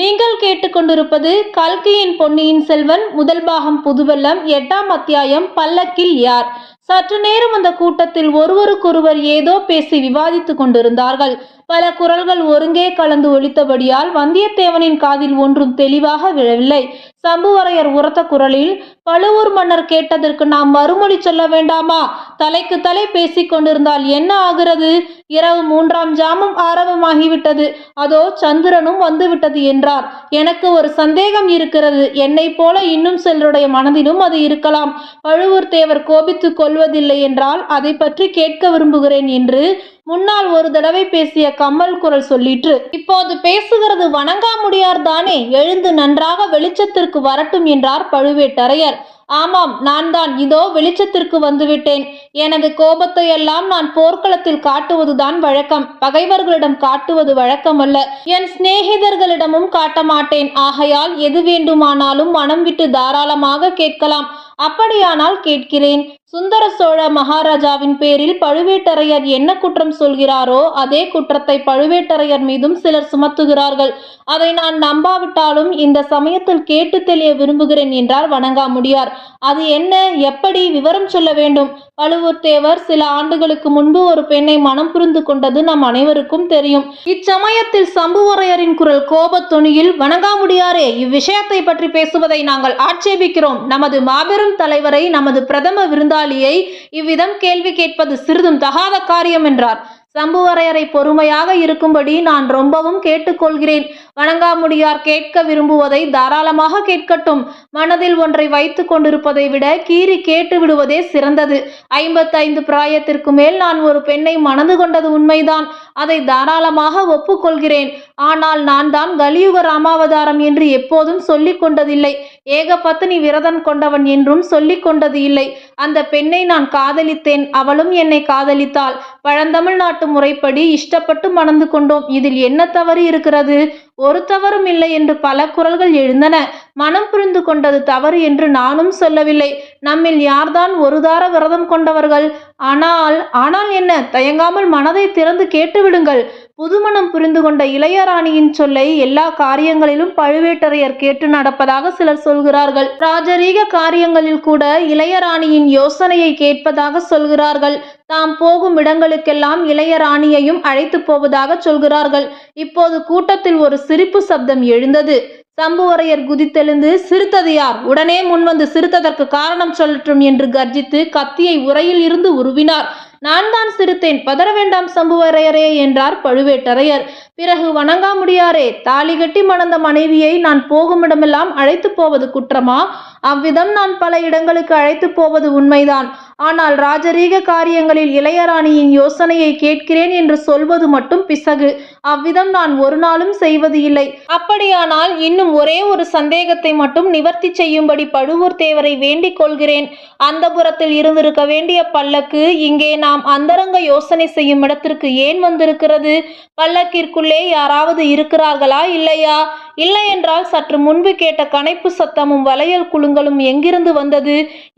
நீங்கள் கேட்டுக்கொண்டிருப்பது கல்கியின் பொன்னியின் செல்வன் முதல் பாகம் புதுவெல்லம் எட்டாம் அத்தியாயம் பல்லக்கில் யார்? சற்று நேரம் அந்த கூட்டத்தில் ஒருவருக்கொருவர் ஏதோ பேசி விவாதித்துக் கொண்டிருந்தார்கள். பல குரல்கள் ஒருங்கே கலந்து ஒலித்தபடியால் வந்தியத்தேவனின் காதில் ஒன்றும் தெளிவாக விழவில்லை. சம்புவரையர் உரத்த குரலில் பழுவூர் மன்னர் கேட்டதற்கு நாம் மறுமொழி சொல்ல வேண்டாமா? தலைக்கு தலை பேசிக் கொண்டிருந்தால் என்ன ஆகிறது? இரவு மூன்றாம் ஜாமம் ஆரம்பமாகிவிட்டது அதோ சந்திரனும் வந்துவிட்டது என்றார். எனக்கு ஒரு சந்தேகம் இருக்கிறது. என்னை போல இன்னும் சிலருடைய மனதிலும் அது இருக்கலாம். பழுவூர் தேவர் கோபித்துக் கொள்வதில்லை என்றால் அதை பற்றி கேட்க விரும்புகிறேன் என்று முன்னால் ஒரு தடவை பேசிய கம்மல் குரல் சொல்லிற்று இப்போது பேசுகிறது வணங்காமுடியார் தானே எழுந்து நன்றாக வெளிச்சத்திற்கு வரட்டும் என்றார் பழுவேட்டரையர். ஆமாம் நான் தான் இதோ வெளிச்சத்திற்கு வந்துவிட்டேன். எனது கோபத்தை எல்லாம் நான் போர்க்களத்தில் காட்டுவதுதான் வழக்கம். பகைவர்களிடம் காட்டுவது வழக்கமல்ல. என் சிநேகிதர்களிடமும் காட்ட மாட்டேன் ஆகையால் எது வேண்டுமானாலும் மனம் விட்டு தாராளமாக கேட்கலாம். அப்படியானால் கேட்கிறேன். சுந்தர சோழ மகாராஜாவின் பேரில் பழுவேட்டரையர் என்ன குற்றம் சொல்கிறாரோ அதே குற்றத்தை பழுவேட்டரையர் மீதும் சிலர் சுமத்துகிறார்கள். அதை நான் நம்பாவிட்டாலும் இந்த சமயத்தில் கேட்டு தெளிய விரும்புகிறேன் என்றார் வணங்காமுடியார். அது என்ன? எப்படி விவரம் சொல்ல வேண்டும்? பழுவூர் தேவர் சில ஆண்டுகளுக்கு முன்பு ஒரு பெண்ணை மனம் புரிந்து கொண்டது நம் அனைவருக்கும் தெரியும். இச்சமயத்தில் சம்புவரையரின் குரல் கோபத் துணியில் வணங்காமுடியாரே இவ்விஷயத்தை பற்றி பேசுவதை நாங்கள் ஆட்சேபிக்கிறோம். நமது மாபெரும் தலைவரை நமது பிரதம விருந்தாளியை இவ்விதம் கேள்வி கேட்பது சிறிதும் தகாத காரியம் என்றார். சம்புவரையரை பொறுமையாக இருக்கும்படி நான் ரொம்பவும் கேட்டுக்கொள்கிறேன். வணங்காமுடியார் கேட்க விரும்புவதை தாராளமாக கேட்கட்டும். மனதில் ஒன்றை வைத்து கொண்டிருப்பதை விட கீறி கேட்டு விடுவதே சிறந்தது. ஐம்பத்தைந்து பிராயத்திற்கு மேல் நான் ஒரு பெண்ணை மணந்து கொண்டது உண்மைதான். அதை தாராளமாக ஒப்புக்கொள்கிறேன். ஆனால் நான் தான் கலியுக ராமாவதாரம் என்று எப்போதும் சொல்லிக் கொண்டதில்லை. ஏகபத்தினி விரதம் கொண்டவன் என்றும் சொல்லிக் கொண்டது இல்லை அந்த பெண்ணை நான் காதலித்தேன். அவளும் என்னை காதலித்தாள். பழந்தமிழ் நாட்டு முறைப்படி இஷ்டப்பட்டு மணந்து கொண்டோம். இதில் என்ன தவறு இருக்கிறது? ஒரு தவறும் இல்லை என்று பல குரல்கள் எழுந்தன. மனம் புரிந்து கொண்டது தவறு என்று நானும் சொல்லவில்லை. நம்மில் யார்தான் ஒரு தார விரதம் கொண்டவர்கள்? ஆனால் ஆனால் என்ன? தயங்காமல் மனதை திறந்து கேட்டுவிடுங்கள். புதுமணம் புரிந்து கொண்ட இளையராணியின் சொல்லை எல்லா காரியங்களிலும் பழுவேட்டரையர் கேட்டு நடப்பதாக சிலர் சொல்கிறார்கள். ராஜரீக காரியங்களில் கூட இளையராணியின் யோசனையை கேட்பதாக சொல்கிறார்கள். தாம் போகும் இடங்களுக்கெல்லாம் இளையராணியையும் அழைத்து போவதாக சொல்கிறார்கள். இப்போது கூட்டத்தில் ஒரு சிரிப்பு சப்தம் எழுந்தது. சம்புவரையர் குதித்தெழுந்து சிறுத்ததையார் யார் உடனே முன்வந்து சிரித்ததற்கு காரணம் சொல்லட்டும் என்று கர்ஜித்து கத்தியை உரையில் இருந்து உருவினார். நான் தான் சிரித்தேன் பதற வேண்டாம் சம்புவரையரே என்றார் பழுவேட்டரையர். பிறகு வணங்காமுடியாரே. தாலி கட்டி மணந்த மனைவியை நான் போகுமிடமெல்லாம் அழைத்து போவது குற்றமா? அவ்விதம் நான் பல இடங்களுக்கு அழைத்து போவது உண்மைதான். ஆனால் ராஜரீக காரியங்களில் இளையராணியின் யோசனையை கேட்கிறேன் என்று சொல்வது மட்டும் பிசகு. அவ்விதம் நான் ஒரு நாளும் செய்வது இல்லை. அப்படியானால் இன்னும் ஒரே ஒரு சந்தேகத்தை மட்டும் நிவர்த்தி செய்யும்படி பழுவூர் தேவரை வேண்டிக் கொள்கிறேன். அந்த புறத்தில் இருந்திருக்க வேண்டிய பல்லக்கு இங்கே நாம் அந்தரங்க யோசனை செய்யும் இடத்திற்கு ஏன் வந்திருக்கிறது? பல்லக்கிற்குள் உள்ளே யாராவது இருக்கிறார்களா இல்லையா? இல்லை என்றால் சற்று முன்பு கேட்ட கனைப்பு சத்தமும் வளையல் குலுங்கலும் எங்கிருந்து வந்தது?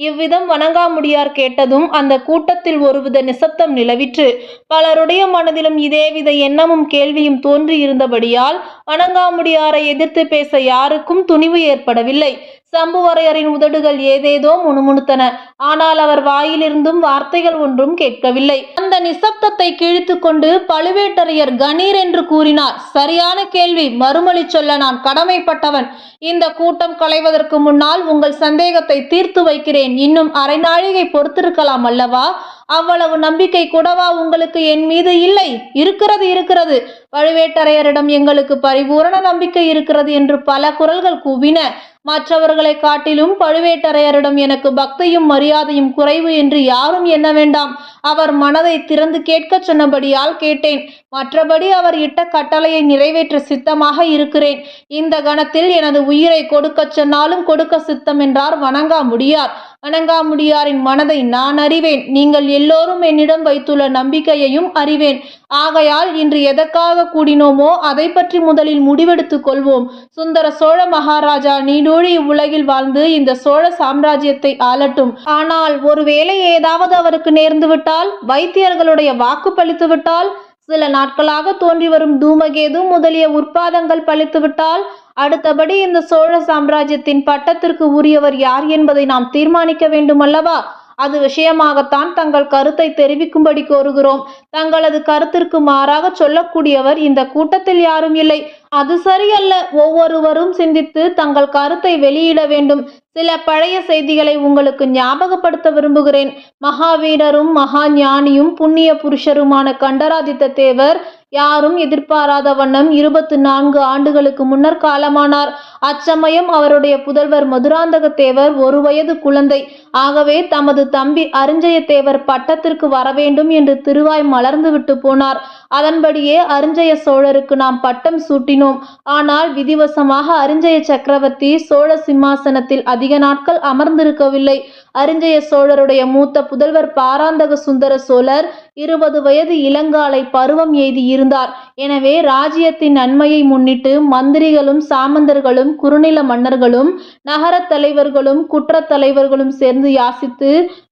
இவ்விதம் வணங்காமுடியார் கேட்டதும் அந்த கூட்டத்தில் ஒருவித நிசத்தம் நிலவிற்று. பலருடைய மனதிலும் இதேவித எண்ணமும் கேள்வியும் தோன்றி இருந்தபடியால் வணங்காமுடியாரை எதிர்த்து பேச யாருக்கும் துணிவு ஏற்படவில்லை. சம்புவரையரின் உதடுகள் ஏதேதோ முணுமுணுத்தன. ஆனால் அவர் வாயிலிருந்தும் வார்த்தைகள் ஒன்றும் கேட்கவில்லை. அந்த நிசப்தத்தை கிழித்து கொண்டு பழுவேட்டரையர் கணீர் என்று கூறினார். சரியான கேள்வி மறுமொழி சொல்ல நான் கடமைப்பட்டவன். இந்த கூட்டம் களைவதற்கு முன்னால் உங்கள் சந்தேகத்தை தீர்த்து வைக்கிறேன். இன்னும் அரை நாழிகை பொறுத்திருக்கலாம் அல்லவா? அவ்வளவு நம்பிக்கை கூடவா உங்களுக்கு என் மீது இல்லை? இருக்கிறது இருக்கிறது. பழுவேட்டரையரிடம் எங்களுக்கு பரிபூரண நம்பிக்கை இருக்கிறது என்று பல குரல்கள் கூவின. மற்றவர்களை காட்டிலும் பழுவேட்டரையரிடம் எனக்கு பக்தியும் மரியாதையும் குறைவு என்று யாரும் எண்ண வேண்டாம். அவர் மனதை திறந்து கேட்கச் சொன்னபடியால் கேட்டேன். மற்றபடி அவர் இட்ட கட்டளையை நிறைவேற்ற சித்தமாக இருக்கிறேன். இந்த கணத்தில் எனது உயிரை கொடுக்கச் சொன்னாலும் கொடுக்க சித்தம் என்றார் வணங்கா முடியார் வணங்காமுடியாரின் மனதை நான் அறிவேன். நீங்கள் எல்லோரும் என்னிடம் வைத்துள்ள நம்பிக்கையையும் அறிவேன். ஆகையால் இன்று எதற்காக கூடினோமோ அதை பற்றி முதலில் முடிவெடுத்துக் கொள்வோம். சுந்தர சோழ மகாராஜா நீடூழி இவ்வுலகில் வாழ்ந்து இந்த சோழ சாம்ராஜ்யத்தை ஆளட்டும். ஆனால் ஒருவேளை ஏதாவது அவருக்கு நேர்ந்துவிட்டால் வைத்தியர்களுடைய வாக்கு பளித்துவிட்டால் சில நாட்களாக தோன்றி வரும் தூமகேது முதலிய உற்பாதங்கள் பழித்துவிட்டால் அடுத்தபடி இந்த சோழ சாம்ராஜ்யத்தின் பட்டத்திற்கு உரியவர் யார் என்பதை நாம் தீர்மானிக்க வேண்டும் அல்லவா அது விஷயமாகத்தான் தங்கள் கருத்தை தெரிவிக்கும்படி கோருகிறோம். தங்களது கருத்திற்கு மாறாக சொல்லக்கூடியவர் இந்த கூட்டத்தில் யாரும் இல்லை. அது சரியல்ல. ஒவ்வொருவரும் சிந்தித்து தங்கள் கருத்தை வெளியிட வேண்டும். சில பழைய செய்திகளை உங்களுக்கு ஞாபகப்படுத்த விரும்புகிறேன். மகாவீரரும் மகா ஞானியும் புண்ணிய புருஷருமான கண்டராதித்த தேவர் யாரும் எதிர்பாராத வண்ணம் இருபத்து நான்கு ஆண்டுகளுக்கு முன்னர் காலமானார். அச்சமயம் அவருடைய புதல்வர் மதுராந்தக தேவர் ஒரு வயது குழந்தை. ஆகவே தமது தம்பி அரிஞ்சய தேவர் பட்டத்திற்கு வரவேண்டும் என்று திருவாய் மலர்ந்து விட்டு போனார். அதன்படியே அரிஞ்சய சோழருக்கு நாம் பட்டம் சூட்டினோம். ஆனால் விதிவசமாக அரிஞ்சய சக்கரவர்த்தி சோழ சிம்மாசனத்தில் அதிக நாட்கள் அமர்ந்திருக்கவில்லை. அரிஞ்சய சோழருடைய மூத்த புதல்வர் பாராந்தக சுந்தர சோழர் இருபது வயது இளங்காலை பருவம் எய்தி இருந்தார். எனவே ராஜ்யத்தின் நன்மையை முன்னிட்டு மந்திரிகளும் சாமந்தர்களும் குறுநில மன்னர்களும் நகரத் தலைவர்களும் குற்றத் தலைவர்களும் சேர்ந்து யாசித்து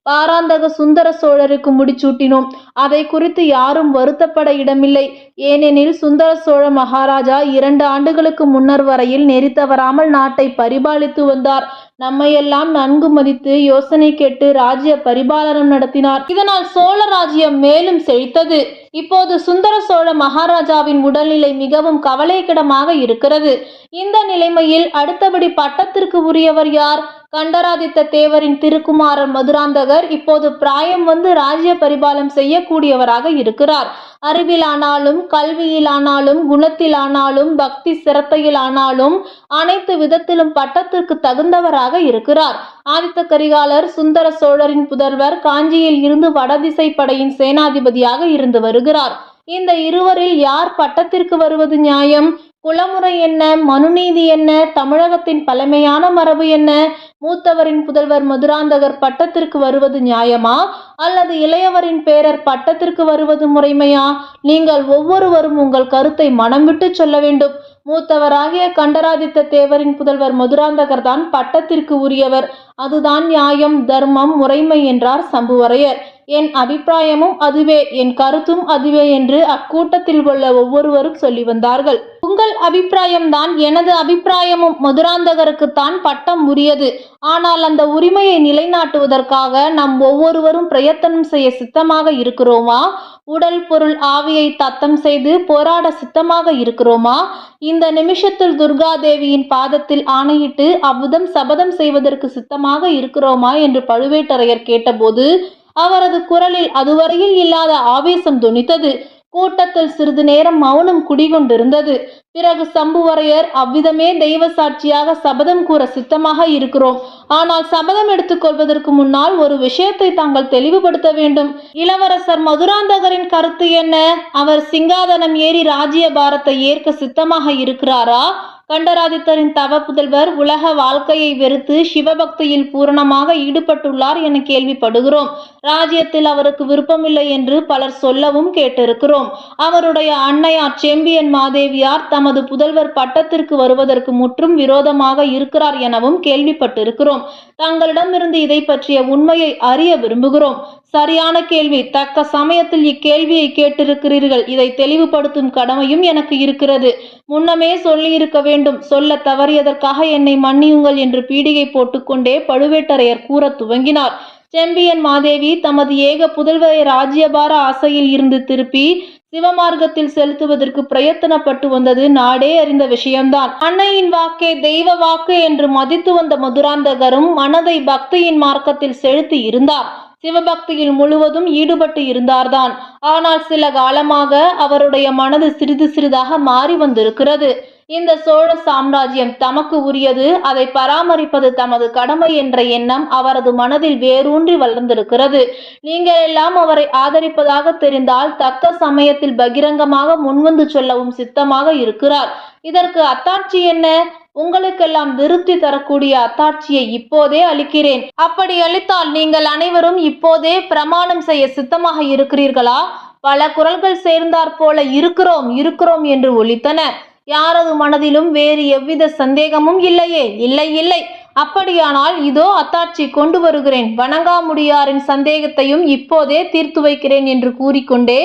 பாராந்தக சுந்தர சோழருக்கு முடிச்சூட்டினோம் அதை குறித்து யாரும் வருத்தப்பட இடமில்லை. ஏனெனில் சுந்தர சோழ மகாராஜா இரண்டு ஆண்டுகளுக்கு முன்னர் வரையில் நெறி தவறாமல் நாட்டை பரிபாலித்து வந்தார். நம்மையெல்லாம் நன்கு மதித்து யோசனை கேட்டு ராஜ்ய பரிபாலனம் நடத்தினார். இதனால் சோழ ராஜ்யம் மேலும் செழித்தது. இப்போது சுந்தர சோழ மகாராஜாவின் உடல்நிலை மிகவும் கவலைக்கிடமாக இருக்கிறது. இந்த நிலைமையில் அடுத்தபடி பட்டத்திற்கு உரியவர் யார்? கண்டராதித்த தேவரின் திருக்குமாரர் மதுராந்தகர் இப்போது பிராயம் வந்து ராஜ்ய பரிபாலம் செய்யக்கூடியவராக இருக்கிறார். அறிவிலானாலும் கல்வியிலானாலும் குணத்திலானாலும் பக்தி சிரத்தையிலானாலும் அனைத்து விதத்திலும் பட்டத்திற்கு தகுந்தவராக இருக்கிறார். ஆதித்த கரிகாலர் சுந்தர சோழரின் புதல்வர் காஞ்சியில் இருந்து வடதிசை படையின் சேனாதிபதியாக இருந்து வருகிறார். இந்த இருவரில் யார் பட்டத்திற்கு வருவது நியாயம்? குலமுறை என்ன? மனுநீதி என்ன? தமிழகத்தின் பழமையான மரபு என்ன? மூத்தவரின் புதல்வர் மதுராந்தகர் பட்டத்திற்கு வருவது நியாயமா? அல்லது இளையவரின் பேரர் பட்டத்திற்கு வருவது முறைமையா? நீங்கள் ஒவ்வொருவரும் உங்கள் கருத்தை மனம் விட்டு சொல்ல வேண்டும். மூத்தவராகிய கண்டராதித்த தேவரின் புதல்வர் மதுராந்தகர் தான் பட்டத்திற்கு உரியவர். அதுதான் நியாயம் தர்மம் முறைமை என்றார் சம்புவரையர். என் அபிப்பிராயமும் அதுவே என் கருத்தும் அதுவே என்று அக்கூட்டத்தில் உள்ள ஒவ்வொருவரும் சொல்லி வந்தார்கள். உங்கள் அபிப்பிராயம்தான் எனது அபிப்பிராயமும் மதுராந்தகருக்குத்தான் பட்டம் உரியது. ஆனால் அந்த உரிமையை நிலைநாட்டுவதற்காக நாம் ஒவ்வொருவரும் பிரயத்தனம் செய்ய சித்தமாக இருக்கிறோமா? உடல் பொருள் ஆவியை தத்தம் செய்து போராட சித்தமாக இருக்கிறோமா? இந்த நிமிஷத்தில் துர்கா தேவியின் பாதத்தில் ஆணையிட்டு அபுதம் சபதம் செய்வதற்கு சித்தமாக இருக்கிறோமா? என்று பழுவேட்டரையர் கேட்டபோது அவரது குரலில் அதுவரையில் இல்லாத ஆவேசம் துணித்தது. கூட்டத்தில் சிறிது நேரம் மௌனம் குடிகொண்டிருந்தது. பிறகு சம்புவரையர் அவ்விதமே தெய்வ சாட்சியாக சபதம் கூற சித்தமாக இருக்கிறோம். ஆனால் சபதம் எடுத்துக்கொள்வதற்கு முன்னால் ஒரு விஷயத்தை தாங்கள் தெளிவுபடுத்த வேண்டும். இளவரசர் மதுராந்தகரின் கருத்து என்ன? அவர் சிங்காதனம் ஏறி ராஜ்ய பாரத்தை ஏற்க சித்தமாக இருக்கிறாரா? கண்டராதித்தரின் தவ புதல்வர் உலக வாழ்க்கையை வெறுத்து சிவபக்தியில் பூரணமாக ஈடுபட்டுள்ளார் என கேள்விப்படுகிறோம். ராஜ்யத்தில் அவருக்கு விருப்பமில்லை என்று பலர் சொல்லவும் கேட்டிருக்கிறோம். அவருடைய அன்னையார் செம்பியன் மாதேவியார் தமது புதல்வர் பட்டத்திற்கு வருவதற்கு முற்றும் விரோதமாக இருக்கிறார் எனவும் கேள்விப்பட்டிருக்கிறோம். தங்களிடமிருந்து இதை பற்றிய உண்மையை அறிய விரும்புகிறோம். சரியான கேள்வி தக்க சமயத்தில் இக்கேள்வியை கேட்டிருக்கிறீர்கள். இதை தெளிவுபடுத்தும் கடமையும் எனக்கு இருக்கிறது. முன்னமே சொல்லியிருக்க வேண்டும். சொல்ல தவறியதற்காக என்னை மன்னியுங்கள் என்று பீடிகை போட்டுக்கொண்டே பழுவேட்டரையர் கூறத் துவங்கினார். செம்பியன் மாதேவி தமது ஏக புதல்வரை ராஜ்யபார ஆசையில் இருந்து திருப்பி சிவமார்க்கத்தில் செலுத்துவதற்கு பிரயத்தனப்பட்டு வந்தது நாடே அறிந்த விஷயம்தான். அன்னையின் வாக்கே தெய்வ வாக்கு என்று மதித்து வந்த மதுராந்தகரும் மனதை பக்தியின் மார்க்கத்தில் செலுத்தி இருந்தார். சிவபக்தியில் முழுவதும் ஈடுபட்டு இருந்தார்தான். ஆனால் சில காலமாக அவருடைய மனது சிறிது சிறிதாக மாறி வந்திருக்கிறது. இந்த சோழ சாம்ராஜ்யம் தமக்கு உரியது அதை பராமரிப்பது தமது கடமை என்ற எண்ணம் அவரது மனதில் வேரூன்றி வளர்ந்திருக்கிறது. நீங்கள் எல்லாம் அவரை ஆதரிப்பதாக தெரிந்தால் தக்க சமயத்தில் பகிரங்கமாக முன்வந்து சொல்லவும் சித்தமாக இருக்கிறார். இதற்கு அத்தாட்சி என்ன? உங்களுக்கெல்லாம் திருப்தி தரக்கூடிய அத்தாட்சியை இப்போதே அளிக்கிறேன். அப்படி அளித்தால் நீங்கள் அனைவரும் இப்போதே பிரமாணம் செய்ய சித்தமாக இருக்கிறீர்களா? பல குரல்கள் சேர்ந்தாற் போல இருக்கிறோம் இருக்கிறோம் என்று ஒலித்தன. யாரது மனதிலும் வேறு எவ்வித சந்தேகமும் இல்லையே இல்லை இல்லை. அப்படியானால் இதோ அத்தாட்சி கொண்டு வருகிறேன். வணங்காமுடியாரின் சந்தேகத்தையும் இப்போதே தீர்த்து வைக்கிறேன் என்று கூறிக்கொண்டே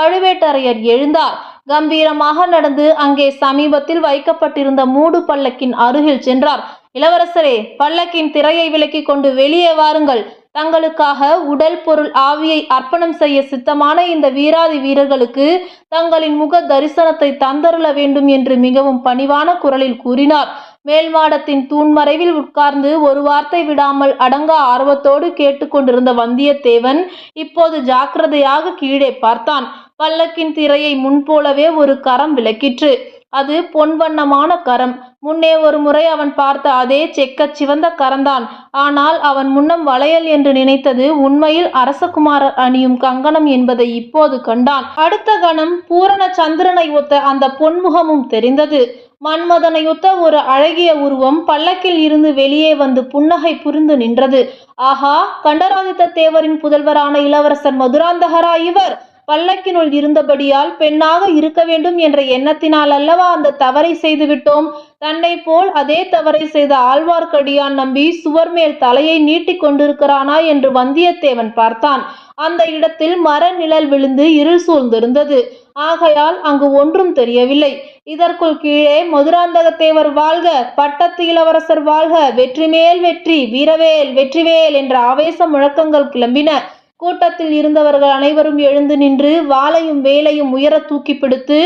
பழுவேட்டரையர் எழுந்தார். கம்பீரமாக நடந்து அங்கே சமீபத்தில் வைக்கப்பட்டிருந்த மூடு பல்லக்கின் அருகில் சென்றார். இளவரசரே பல்லக்கின் திரையை விலக்கிக் கொண்டு வெளியே வாருங்கள். தங்களுக்காக உடல் பொருள் ஆவியை அர்ப்பணம் செய்ய சித்தமான இந்த வீராதி வீரர்களுக்கு தங்களின் முக தரிசனத்தை தந்தருள வேண்டும் என்று மிகவும் பணிவான குரலில் கூறினார். மேல் மாடத்தின் தூண்மறைவில் உட்கார்ந்து ஒரு வார்த்தை விடாமல் அடங்க ஆர்வத்தோடு கேட்டுக்கொண்டிருந்த வந்தியத்தேவன் இப்போது ஜாக்கிரதையாக கீழே பார்த்தான். பல்லக்கின் திரையை முன்போலவே ஒரு கரம் விளக்கிற்று. அது பொன்வண்ணமான கரம். முன்னே ஒரு முறை அவன் பார்த்த அதே செக்கச் சிவந்த கரந்தான் ஆனால் அவன் முன்னம் வளையல் என்று நினைத்தது உண்மையில் அரசகுமாரர் அணியும் கங்கணம் என்பதை இப்போது கண்டான். அடுத்த கணம் பூரண சந்திரனை ஒத்த அந்த பொன்முகமும் தெரிந்தது. மன்மதனையொத்த ஒரு அழகிய உருவம் பல்லக்கில் இருந்து வெளியே வந்து புன்னகை புரிந்து நின்றது. ஆஹா! கண்டராதித்த தேவரின் புதல்வரான இளவரசர் மதுராந்தகரா இவர்! பல்லக்கினுள் இருந்தபடியால் பெண்ணாக இருக்க வேண்டும் என்ற எண்ணத்தினால் அல்லவா அந்த தவறை செய்துவிட்டோம் தன்னை போல் அதே தவறை செய்த ஆழ்வார்க்கடியான் நம்பி சுவர் மேல் தலையை நீட்டிக் கொண்டிருக்கிறானா? என்று வந்தியத்தேவன் பார்த்தான். அந்த இடத்தில் மர நிழல் விழுந்து இருள் சூழ்ந்திருந்தது. ஆகையால் அங்கு ஒன்றும் தெரியவில்லை. இதற்குள் கீழே மதுராந்தகத்தேவர் வாழ்க பட்டத்து இளவரசர் வாழ்க வெற்றி மேல் வெற்றி வீரவேல் வெற்றிவேல் என்ற ஆவேச முழக்கங்கள் கிளம்பின. கூட்டத்தில் இருந்தவர்கள் அனைவரும் எழுந்து நின்று வாளையும் வேலையும் உயர தூக்கி பிடித்து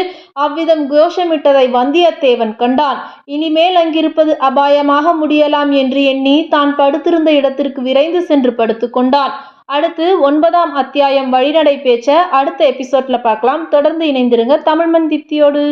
அவ்விதம் கோஷமிட்டதை வந்தியத்தேவன் கண்டான். இனிமேல் அங்கிருப்பது அபாயமாக முடியலாம் என்று எண்ணி தான் படுத்திருந்த இடத்திற்கு விரைந்து சென்று படுத்துக்கொண்டான் அடுத்து ஒன்பதாம் அத்தியாயம் வழிநடை பேச்ச அடுத்த எபிசோட்ல பார்க்கலாம். தொடர்ந்து இணைந்திருங்க தமிழ் மண் தீப்தியோடு.